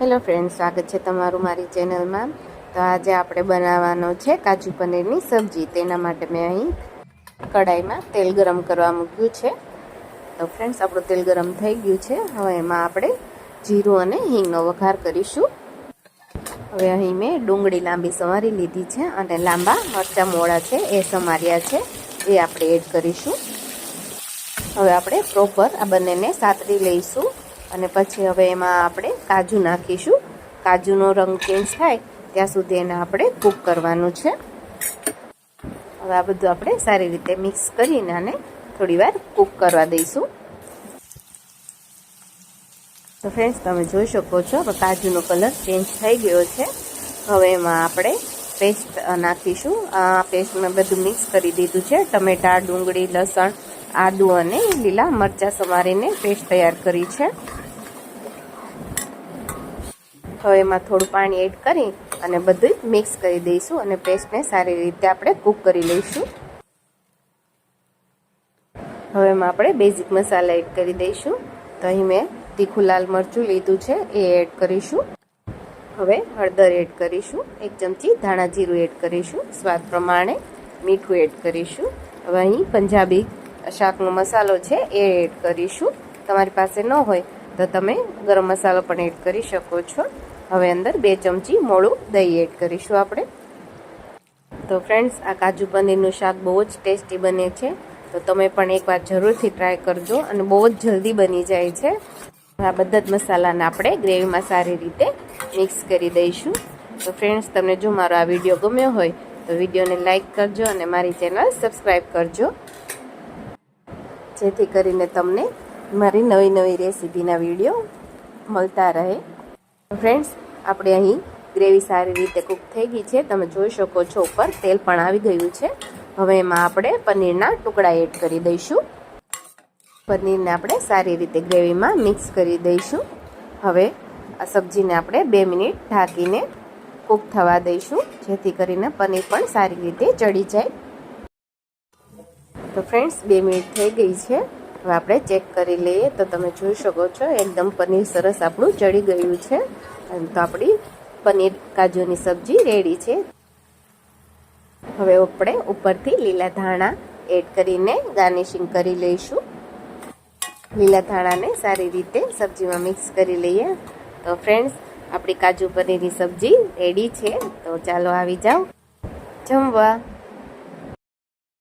Hello friend સ્વાગત છે તમારું મારી ચેનલમાં. તો આજે આપણે બનાવવાનો છે કાજુ પનીરની સબ્જી. તેના માટે મેં અહીં કડાઈમાં તેલ ગરમ કરવા મૂક્યું છે. તો ફ્રેન્ડ્સ, આપણું તેલ ગરમ થઈ ગયું છે. હવે એમાં આપણે જીરું અને હિંગનો વઘાર કરીશું. હવે અહીં મેં ડુંગળી લાંબી સમારી લીધી છે અને લાંબા મરચાં મોળા છે, એ સમાર્યા છે. એ આપણે એડ કરીશું. હવે આપણે પ્રોપર આ બંનેને સાતરી લઈશું અને પછી હવે એમાં આપણે કાજુ નાખીશું. કાજુનો રંગ ચેન્જ થાય, ત્યાં સુધી એને આપણે કૂક કરવાનું છે. હવે આ બધું આપણે સારી રીતે મિક્સ કરીને આને થોડી વાર કૂક કરવા દઈશું. તો ફ્રેન્ડ્સ તમે જોઈ શકો છો, હવે કાજુનો કલર ચેન્જ થઈ ગયો છે. હવે એમાં આપણે પેસ્ટ નાખીશું. આ પેસ્ટ મેં બધું મિક્સ કરી દીધું છે. ટમેટા, ડુંગળી, લસણ, આદુ અને લીલા મરચાં સમારીને પેસ્ટ તૈયાર કરી છે. હવે એમાં થોડું પાણી એડ કરી અને બધું મિક્સ કરી દઈશું અને પેસ્ટને સારી રીતે આપણે કૂક કરી લઈશું. હવે એમાં આપણે બેઝિક મસાલા એડ કરી દઈશું. તો અહીં મેં તીખું લાલ મરચું લીધું છે, એ એડ કરીશું. હવે હળદર એડ કરીશું. એક ચમચી ધાણા જીરું એડ કરીશું, સ્વાદ પ્રમાણે મીઠું એડ કરીશું. હવે અહીં પંજાબી શાકનો મસાલો છે, એ એડ કરીશું. તમારી પાસે ન હોય તો તમે ગરમ મસાલો પણ એડ કરી શકો છો. હવે અંદર બે ચમચી મોળું દહીં એડ કરીશું આપણે. તો ફ્રેન્ડ્સ આ કાજુ પનીરનું શાક બહુ જ ટેસ્ટી બને છે. તો તમે પણ એકવાર જરૂરથી ટ્રાય કરજો અને બહુ જ જલ્દી બની જાય છે. આ બધા જ મસાલાને આપણે ગ્રેવીમાં સારી રીતે મિક્સ કરી દઈશું. તો ફ્રેન્ડ્સ તમને જો મારો આ વીડિયો ગમ્યો હોય, તો વિડીયોને લાઇક કરજો અને મારી ચેનલ સબસ્ક્રાઈબ કરજો. જેથી કરીને તમને મારી નવી નવી રેસીપીના વીડિયો મળતા રહે. ફ્રેન્ડ્સ આપણે અહીં ગ્રેવી સારી રીતે કૂક થઈ ગઈ છે. તમે જોઈ શકો છો ઉપર તેલ પણ આવી ગયું છે. હવે એમાં આપણે પનીરના ટુકડા એડ કરી દઈશું. પનીરને આપણે સારી રીતે ગ્રેવીમાં મિક્સ કરી દઈશું. હવે આ સબ્જીને આપણે બે મિનિટ ઢાંકીને કૂક થવા દઈશું, જેથી કરીને પનીર પણ સારી રીતે ચડી જાય. તો ફ્રેન્ડ્સ બે મિનિટ થઈ ગઈ છે. હવે આપણે ચેક કરી લઈએ. તો તમે જોઈ શકો છો, એકદમ પનીર સરસ આપણું ચડી ગયું છે. તો આપણી પનીર કાજુની સબ્જી રેડી છે. હવે આપણે ઉપરથી લીલા ધાણા એડ કરીને ગાર્નિશિંગ કરી લઈશું. લીલા ધાણાને સારી રીતે સબ્જીમાં મિક્સ કરી લઈએ. તો ફ્રેન્ડ્સ, આપણી કાજુ પનીરની સબ્જી રેડી છે. તો ચાલો આવી જાઓ. જમવા.